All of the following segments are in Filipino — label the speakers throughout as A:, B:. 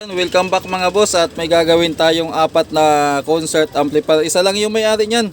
A: Welcome back mga boss at may gagawin tayong apat na concert amplifier. Isa lang yung may-ari niyan.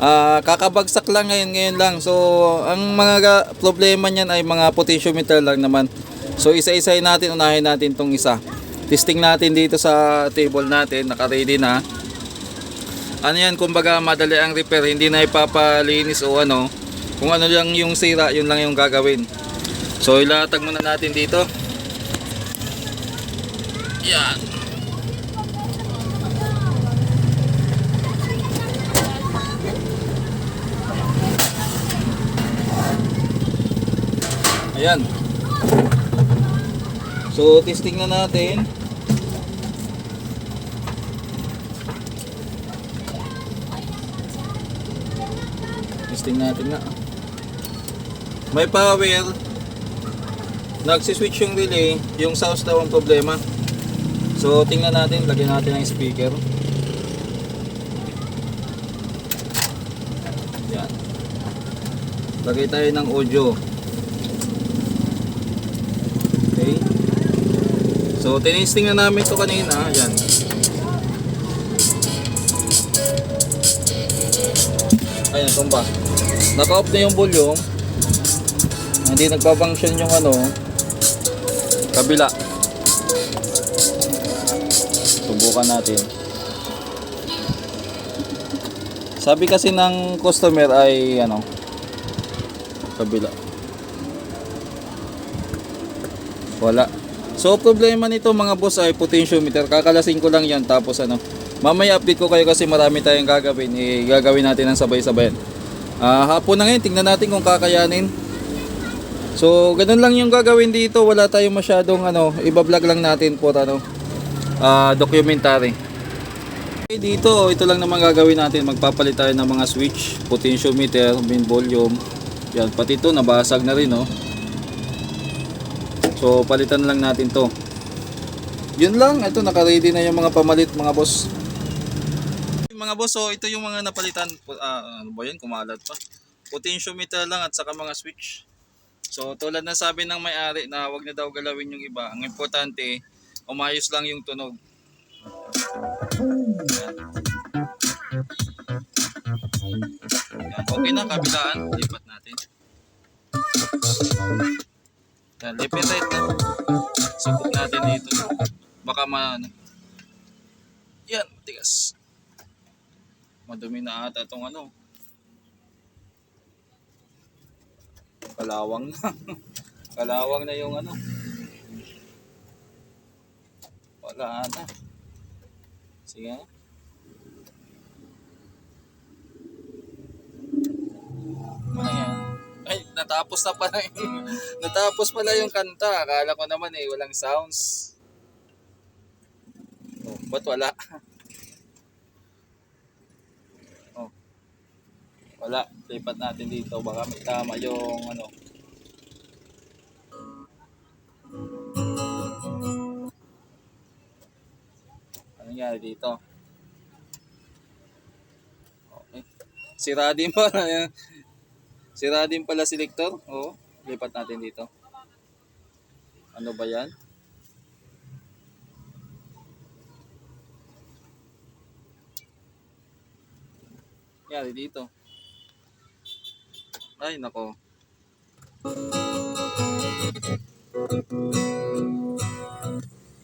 A: Ah, kakabagsak lang ngayon ngayon lang. So, ang mga ga- problema niyan ay mga potentiometer lang naman. So, isa-isahin natin, unahin natin tong isa. Testing natin dito sa table natin, naka-ready na. Ano yan, kumbaga madali ang repair, hindi na ipapalinis o ano. Kung ano lang yung sira, yun lang yung gagawin. So, ilatag muna natin dito. Yan. Ayan. So, testing na natin. Testing natin na. May power. Nagsiswitch yung relay. Yung source daw ang problema. So tingnan natin, lagyan natin ang speaker. Yan. Lagay tayo ng audio. Okay. So tinisting na namin to kanina, yan. Ayan, tumba. Naka-off na yung volume. Hindi nagpa-function yung ano, kabila. Subukan natin. Sabi kasi ng customer ay ano, kabila. Wala. So problema nito mga boss ay potentiometer. Kakalasin ko lang yan tapos ano. Mamaya update ko kayo kasi marami tayong gagawin. Eh, gagawin natin ng sabay-sabayan. Ah, hapon na ngayon, tingnan natin kung kakayanin. So, ganun lang yung gagawin dito. Wala tayong masyadong ano, iba-vlog lang natin for ano, ah documentary. Okay, dito, ito lang naman gagawin natin. Magpapalit tayo ng mga switch, potentiometer, main volume. Yan, pati ito nabasag na rin, no. So, palitan lang natin to. Yun lang, ito naka-ready na yung mga pamalit, mga boss. Mga boss, so ito yung mga napalitan. Ah, ano ba yan? Kumalat pa. Potentiometer lang at saka mga switch. So, tulad na sabi ng may-ari na wag na daw galawin yung iba. Ang importante, umayos lang yung tunog. Yan, okay na, kabilaan. Lipat natin. Yan, left and right na. Subok natin dito. Baka ma... ano. Yan, tigas. Madumi na ata itong ano. Kalawang na. Kalawang na yung ano. Wala ata. Sige. Ano? Ay, natapos na pala yung, natapos pala yung kanta. Akala ko naman eh, walang sounds. Oh, ba't wala? Oh. Wala. Lipat natin dito. Baka may tama yung ano. Nangyari dito? Okay. Sira din pala. Sira din pala selector. Oo. Lipat natin dito. Ano ba yan? Yari dito. Ay, nako.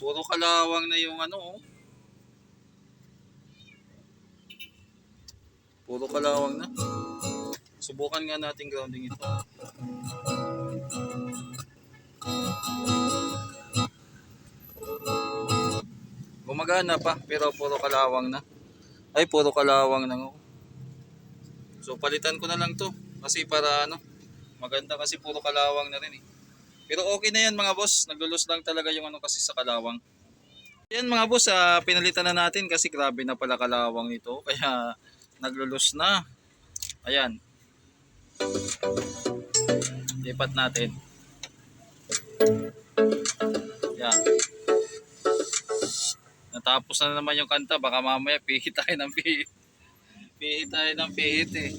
A: Puro kalawang na yung ano, oh. Puro kalawang na. Subukan nga natin grounding ito. Gumagana pa, pero puro kalawang na. Ay, puro kalawang na. So, palitan ko na lang to. Kasi para ano, maganda kasi puro kalawang na rin eh. Pero okay na yan mga boss. Naglulus lang talaga yung ano kasi sa kalawang. Yan mga boss, ah, pinalitan na natin kasi grabe na pala kalawang nito. Kaya naglulus na. Ayan. Lipat natin. Ayan. Natapos na naman yung kanta. Baka mamaya pihit tayo ng pihit. Pihit tayo ng pihit eh.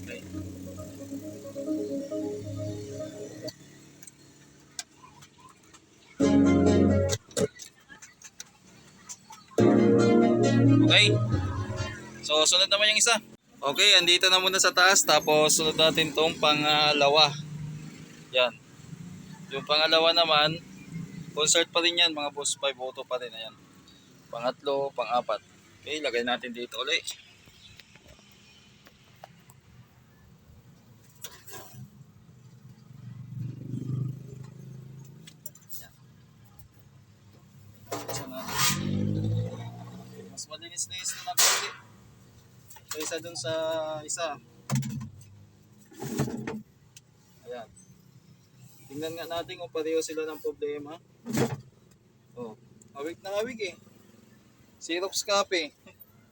A: Okay. Okay. So, sunod naman yung isa. Okay, andito na muna sa taas. Tapos, sunod natin tong pangalawa. Yan. Yung pangalawa naman, concert pa rin yan, mga boss 5 auto pa rin. Ayan. Pangatlo, pang-apat. Okay, lagay natin dito ulit. Mas malinis-linis na nagpili. Kaysa dun sa isa. Ayan. Tingnan nga natin kung pareho sila ng problema. Oh, awig na awig eh. Syrups kape.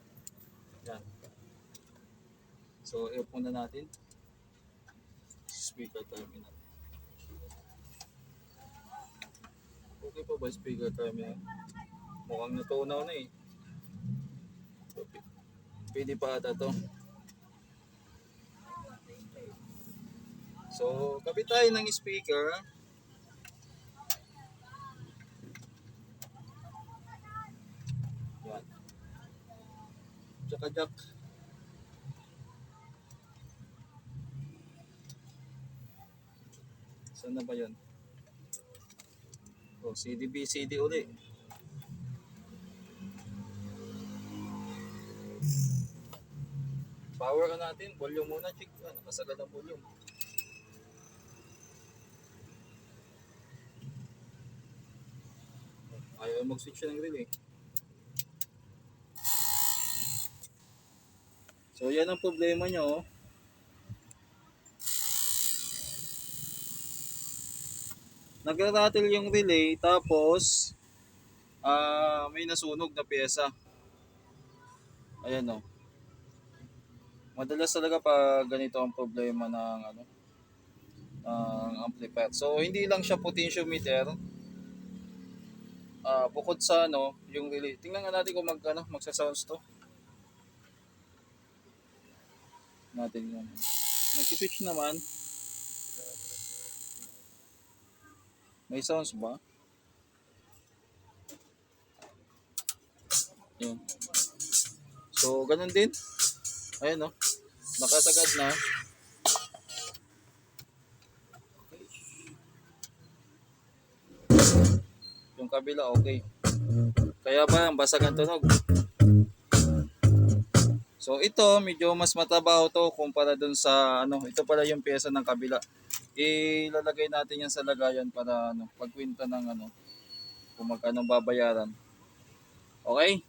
A: Yan. So, i-off muna natin. Speaker terminal. Okay pa ba speaker terminal? Mukhang natunaw na eh. P- Pwede pa ata to. So, kapit tayo ng speaker. Yan. Tsaka jack. Saan na ba yan? Oh, CDB, CD uli. Power ka natin, volume muna, check. Ah, nakasagad ang volume. Ayaw mag-switch ng relay. So yan ang problema nyo. Nagra-rattle yung relay tapos ah may nasunog na pyesa. Ayan oh. Madalas talaga pag ganito ang problema ng ano ng amplifier. So hindi lang siya potentiometer. Ah bukod sa ano, yung relay. Tingnan nga natin kung mag ano, magsa-sounds to. Natin yan. Nag-switch naman. May sounds ba? Yun. So, ganun din. Ayan, no? Nakasagad na. Yung kabila, okay. Kaya ba, ang basag ang tunog? So, ito, medyo mas matabaho to kumpara dun sa, ano, ito pala yung pyesa ng kabila. Ilalagay natin yan sa lagayan para, ano, pagkwenta ng, ano, kung magkano babayaran. Okay?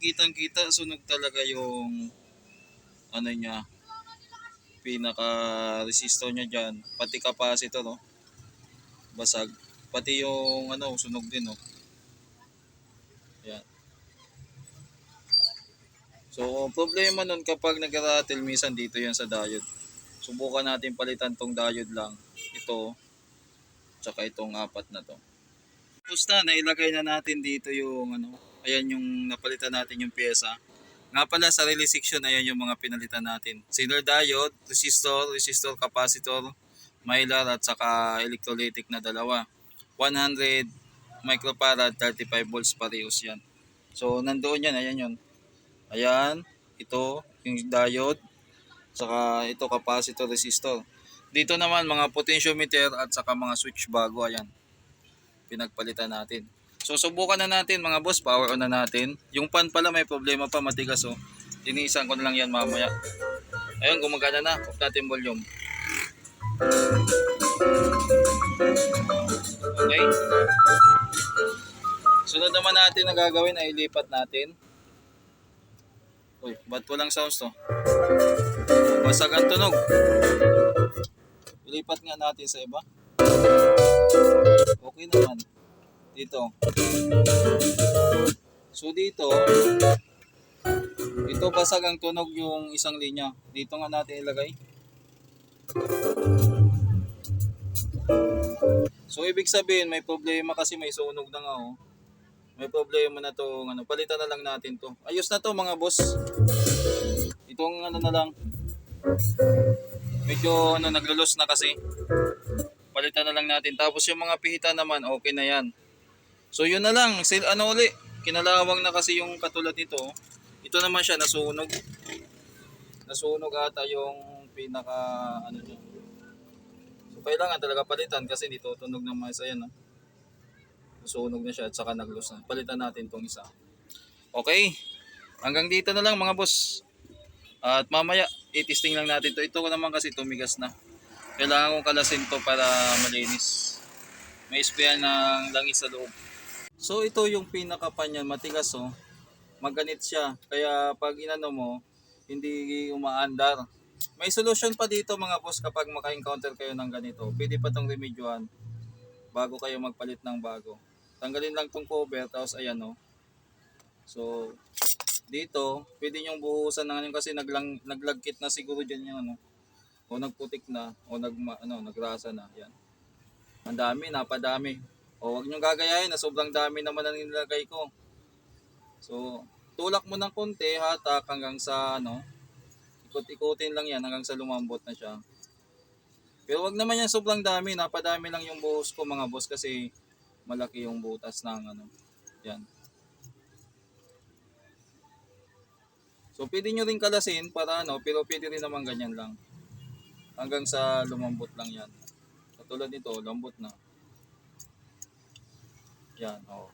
A: Kitang kita sunog talaga yung ano niya pinaka resistor niya diyan pati capacitor no? Basag. Pati yung ano sunog din no? Yan so problema nun kapag nag-rattle minsan dito yan sa diode. Subukan natin palitan tong diode lang. Ito tsaka itong apat na to. Tapos na nailagay na natin dito yung ano ayan yung napalitan natin yung pyesa. Nga pala sa relay section, ayan yung mga pinalitan natin. Single diode, resistor, resistor capacitor, mylar at saka electrolytic na dalawa. 100 microfarad, 35 volts parehos yan. So nandoon yan, ayan yun. Ayan, ito yung diode, saka ito capacitor, resistor. Dito naman mga potentiometer at saka mga switch bago, ayan. Pinagpalitan natin. So subukan na natin mga boss, power on na natin. Yung pan pala may problema pa, matigas oh. Tiniisan ko na lang yan mamaya. Ayun, gumagana na. Off natin volume. Okay. Sunod naman natin na gagawin ay ilipat natin. Uy, ba't walang sounds to? Basag ang tunog. Ilipat nga natin sa iba. Okay naman dito. So dito, ito basag ang tunog yung isang linya. Dito nga natin ilagay. So ibig sabihin may problema kasi may sunog na nga oh. May problema na to, ano, palitan na lang natin to. Ayos na to mga boss. Itong ano na lang. Medyo ano naglulos na kasi. Palitan na lang natin. Tapos yung mga pihita naman, okay na yan. So yun na lang, Sil ano uli, kinalawang na kasi yung katulad nito. Ito naman siya nasunog. Nasunog ata yung pinaka ano niya. So kailangan talaga palitan kasi dito tunog ng mais ayan no. Nasunog na siya at saka naglus na. Palitan natin tong isa. Okay. Hanggang dito na lang mga boss. At mamaya i-testing lang natin to. Ito naman kasi tumigas na. Kailangan kong kalasin to para malinis. May sprayan ng langis sa loob. So ito yung pinaka pan niya, matigas oh. Maganit siya. Kaya pag inano mo, hindi umaandar. May solution pa dito mga boss kapag maka-encounter kayo ng ganito. Pwede pa tong remedyohan bago kayo magpalit ng bago. Tanggalin lang tong cover tapos ayan oh. So dito, pwede niyong buhusan ng ano kasi naglang, naglagkit na siguro diyan yung ano. O nagputik na o nag ano, nagrasa na. Yan. Ang dami, napadami. O wag niyo gagayahin na sobrang dami naman ang nilagay ko. So, tulak mo ng konti, hatak hanggang sa ano, ikot-ikutin lang yan hanggang sa lumambot na siya. Pero wag naman yan sobrang dami, napadami lang yung buhos ko mga boss kasi malaki yung butas ng ano. Yan. So pwede nyo rin kalasin para ano, pero pwede rin naman ganyan lang. Hanggang sa lumambot lang yan. Katulad nito, lambot na. Yan, oh.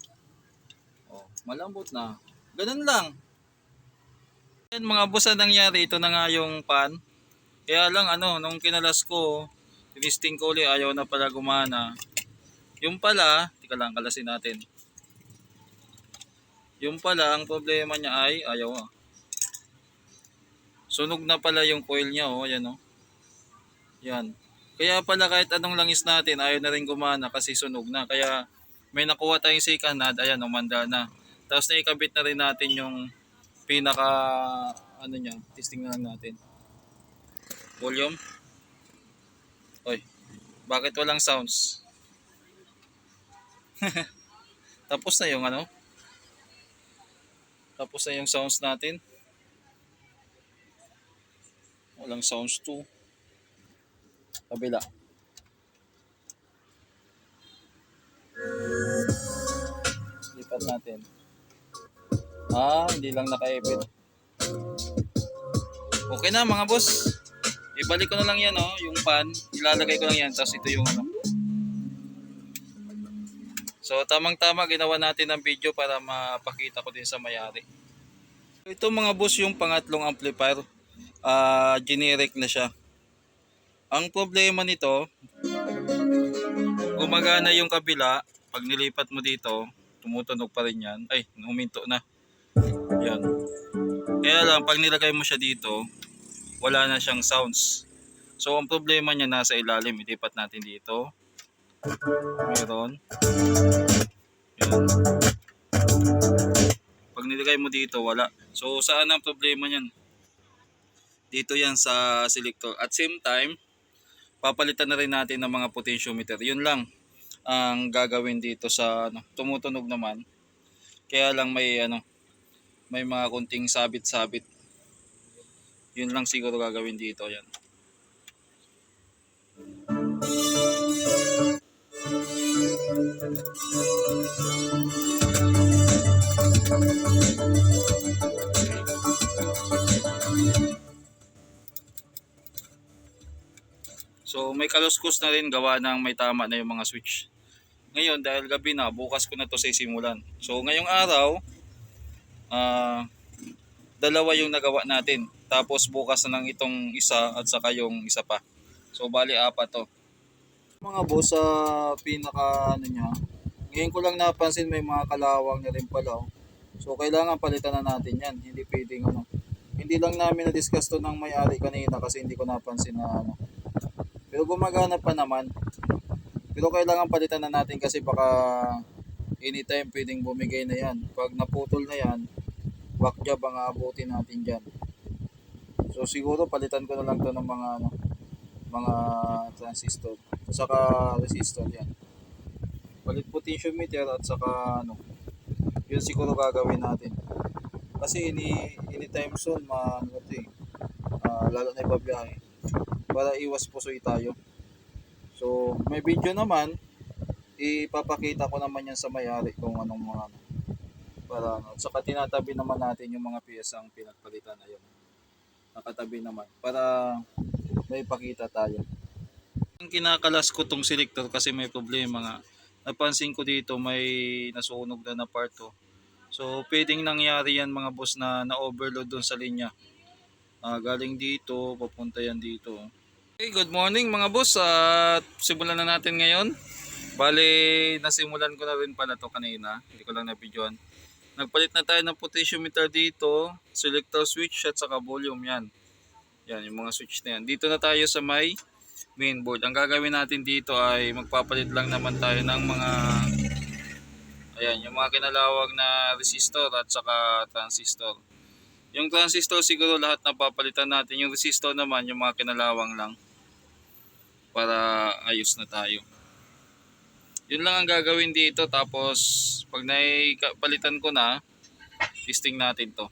A: Oh, malambot na. Ganun lang. Yan mga boss, ang nangyari, ito na nga yung pan. Kaya lang ano, nung kinalas ko, tinisting ko ulit, ayaw na pala gumana. Yung pala, tika lang, kalasin natin. Yung pala, ang problema niya ay, ayaw ah. Sunog na pala yung coil niya, oh, ayan oh. Yan. Kaya pala kahit anong langis natin, ayaw na rin gumana kasi sunog na. Kaya may nakuha tayong second hand, ayan, umanda na. Tapos naikabit na rin natin yung pinaka, ano niya, testing na lang natin. Volume. Oy, bakit walang sounds? Tapos na yung ano? Tapos na yung sounds natin. Walang sounds too. Kabila. Lipat natin. Ah, hindi lang naka-ebit. Okay na mga boss. Ibalik ko na lang yan oh, yung pan. Ilalagay ko lang yan tapos ito yung ano. So tamang-tama ginawa natin ng video para mapakita ko din sa mayari. Ito mga boss yung pangatlong amplifier. Ah, generic na siya. Ang problema nito, gumagana yung kabila. Pag nilipat mo dito, tumutunog pa rin yan. Ay, huminto na. Yan. Kaya lang, pag nilagay mo siya dito, wala na siyang sounds. So, ang problema niya nasa ilalim. Ilipat natin dito. Meron. Yan. Pag nilagay mo dito, wala. So, saan ang problema niyan? Dito yan sa selector. At same time, papalitan na rin natin ng mga potentiometer. Yun lang ang gagawin dito sa ano, tumutunog naman. Kaya lang may ano, may mga kunting sabit-sabit. Yun lang siguro gagawin dito yan. So may kaluskos na rin gawa ng may tama na yung mga switch. Ngayon dahil gabi na, bukas ko na to sisimulan. So ngayong araw, ah dalawa yung nagawa natin. Tapos bukas na lang itong isa at saka yung isa pa. So bali apat to. Mga boss sa pinaka ano niya, ngayon ko lang napansin may mga kalawang na rin pala. oh. So kailangan palitan na natin yan. Hindi pwedeng ano. Hindi lang namin na-discuss to ng may-ari kanina kasi hindi ko napansin na ano. Pero gumagana pa naman. Pero kailangan palitan na natin kasi baka anytime pwedeng bumigay na yan. Pag naputol na yan, back ang aabutin natin dyan. So siguro palitan ko na lang to ng mga ano, mga transistor. Saka resistor yan. palit potentiometer at saka ano, yun siguro gagawin natin. Kasi ini anytime soon, ma, ano eh, ah, lalo na ibabiyahe, para iwas pusoy tayo. So, may video naman, ipapakita ko naman yan sa may-ari kung anong mga ano. Para ano, saka tinatabi naman natin yung mga piyesang pinagpalitan. Ayun. Nakatabi naman. Para may pakita tayo. Yung kinakalas ko tong selector kasi may problema nga. Napansin ko dito may nasunog na na part to. So pwedeng nangyari yan mga boss na na-overload doon sa linya. Ah, galing dito, papunta yan dito. Okay, good morning mga boss. At simulan na natin ngayon. Bale, nasimulan ko na rin pala to kanina. Hindi ko lang na-videoan. Nagpalit na tayo ng potentiometer dito, selector switch at saka volume yan. Yan, yung mga switch na yan. Dito na tayo sa may mainboard. Ang gagawin natin dito ay magpapalit lang naman tayo ng mga ayan, yung mga kinalawag na resistor at saka transistor. Yung transistor siguro lahat na papalitan natin. Yung resistor naman, yung mga kinalawang lang para ayos na tayo. Yun lang ang gagawin dito tapos pag naipalitan ko na, testing natin to.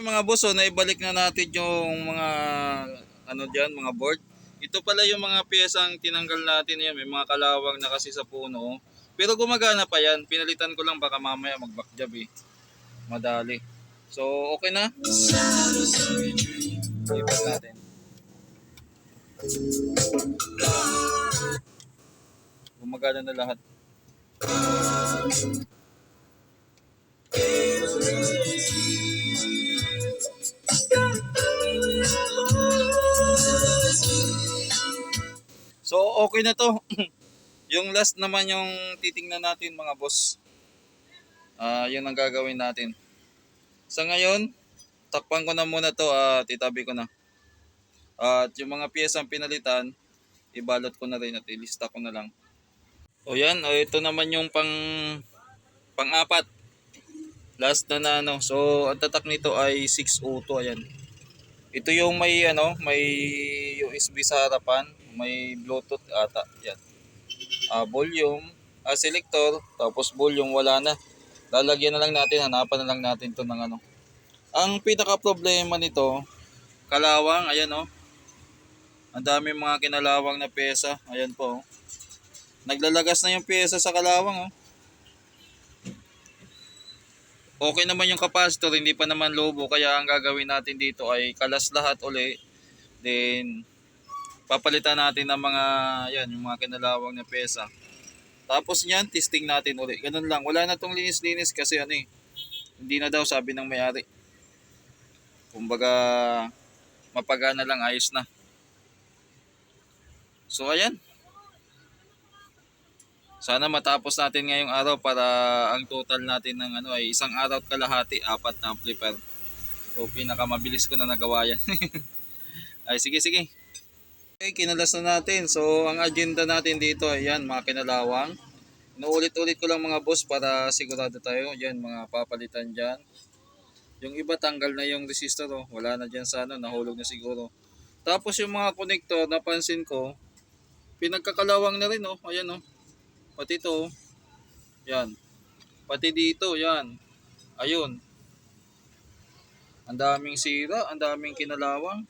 A: Yung mga boss, oh, naibalik na natin yung mga ano diyan, mga board. Ito pala yung mga piyesang tinanggal natin yan. May mga kalawang na kasi sa puno. oh. Pero gumagana pa yan. Pinalitan ko lang baka mamaya mag-backjab eh. Madali. So, okay na. Lipat natin. Gumagana na lahat. So, okay na to. yung last naman yung titingnan natin mga boss. Ah, yun ang gagawin natin. Sa ngayon, takpan ko na muna to at itabi ko na. At yung mga piyesang pinalitan, ibalot ko na rin at ilista ko na lang. O yan, o ito naman yung pang pang-apat. Last na na ano. So, ang tatak nito ay 602 ayan. Ito yung may ano, may USB sa harapan, may Bluetooth ata. Yan. Ah, volume, ah, selector, tapos volume wala na. Lalagyan na lang natin, hanapan na lang natin 'to ng ano. Ang pinaka problema nito, kalawang, ayan oh. Ang dami mga kinalawang na pyesa, ayan po. oh. Naglalagas na yung pyesa sa kalawang oh. Okay naman yung capacitor, hindi pa naman lobo kaya ang gagawin natin dito ay kalas lahat uli. Then papalitan natin ng mga yan, yung mga kinalawang na pyesa. Tapos niyan, testing natin uli. Ganun lang. Wala na tong linis-linis kasi ano eh. Hindi na daw sabi ng may-ari. Kumbaga mapagana lang ayos na. So ayan. Sana matapos natin ngayong araw para ang total natin ng ano ay isang araw at kalahati, apat na amplifier. So pinakamabilis ko na nagawa yan. ay sige sige. Okay, kinalas na natin. So ang agenda natin dito ay yan, mga kinalawang. Inuulit-ulit ko lang mga boss para sigurado tayo. Yan, mga papalitan dyan. Yung iba tanggal na yung resistor, oh. wala na dyan sa ano, nahulog na siguro. Tapos yung mga connector, napansin ko, pinagkakalawang na rin, oh. Ayan, oh. Pati to, oh. yan. Pati dito, yan. Ayun. Ang daming sira, ang daming kinalawang.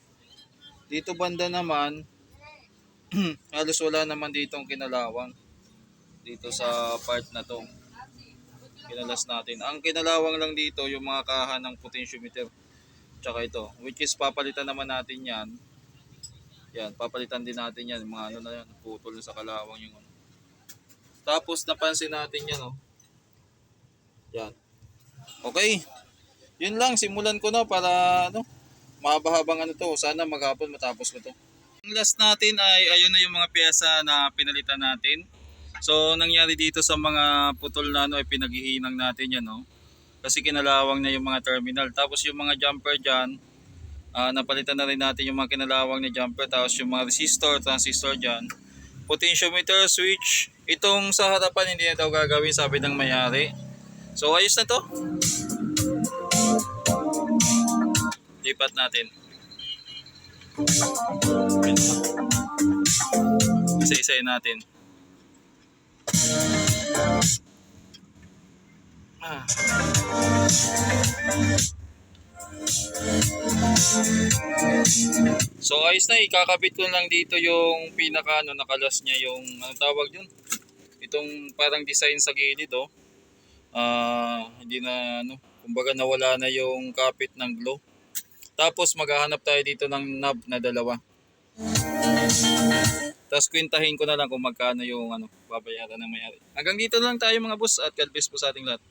A: Dito banda naman, halos wala naman ditong kinalawang. Dito sa part na to. Kinalas natin. Ang kinalawang lang dito, yung mga kaha ng potentiometer. Tsaka ito. Which is papalitan naman natin yan. Yan, papalitan din natin yan. Mga ano na yan, putol sa kalawang yung ano. Tapos napansin natin yan, oh. Yan. Okay. Yun lang, simulan ko na para ano, mahaba-habang ano to. Sana maghapon matapos ko to. Ang last natin ay ayun na yung mga pyesa na pinalitan natin. So nangyari dito sa mga putol na ano ay pinaghihinang natin yan no. Kasi kinalawang na yung mga terminal. Tapos yung mga jumper dyan, ah, napalitan na rin natin yung mga kinalawang na jumper. Tapos yung mga resistor, transistor dyan. Potentiometer, switch. Itong sa harapan hindi na daw gagawin sabi ng may-ari. So ayos na to. Lipat natin. Isa-isayin natin. Ah. So ayos na, ikakabit ko lang dito yung pinaka ano, nakalas niya yung ano tawag yun? Itong parang design sa gilid oh. Ah, hindi na ano, kumbaga nawala na yung kapit ng glow. Tapos maghahanap tayo dito ng knob na dalawa. Tapos kwentahin ko na lang kung magkano yung ano, babayaran ng may-ari. Hanggang dito lang tayo mga boss at God bless po sa ating lahat.